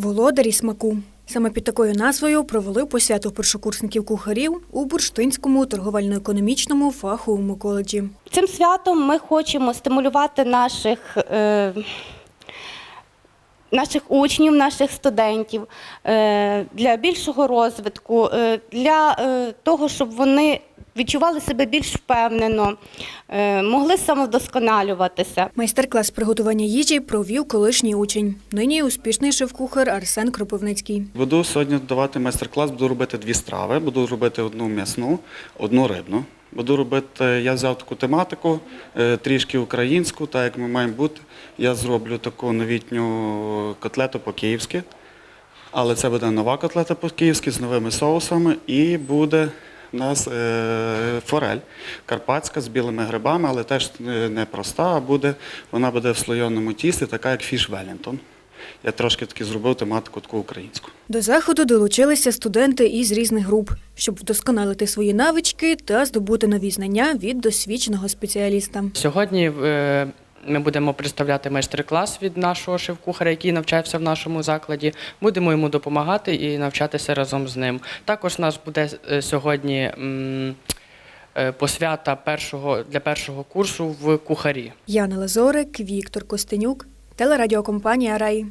Володарі смаку. Саме під такою назвою провели посвяту першокурсників кухарів у Бурштинському торговельно-економічному фаховому коледжі. Цим святом ми хочемо стимулювати наших, е, наших учнів, наших студентів е, для більшого розвитку, е, для е, того, щоб вони відчували себе більш впевнено, е, могли самовдосконалюватися. Майстер-клас приготування їжі провів колишній учень. Нині успішний шеф-кухар Арсен Кропивницький. Буду сьогодні давати майстер-клас, буду робити дві страви. Буду робити одну м'ясну, одну рибну. Буду робити, я взяв таку тематику, е, трішки українську, так як ми маємо бути. Я зроблю таку новітню котлету по-київськи. Але це буде нова котлета по-київськи з новими соусами і буде у нас е, форель карпатська з білими грибами, але теж е, не проста, а буде, вона буде в слойоному тісті, така як фіш Веллінтон. Я трошки таки зробив тематику таку українську. До заходу долучилися студенти із різних груп, щоб вдосконалити свої навички та здобути нові знання від досвідченого спеціаліста. Сьогодні е, ми будемо представляти майстер-клас від нашого шеф-кухаря, який навчався в нашому закладі. Будемо йому допомагати і навчатися разом з ним. Також у нас буде е, сьогодні е, посвята першого для першого курсу в кухарі. Яна Лазорик, Віктор Костенюк, телерадіокомпанія Рай.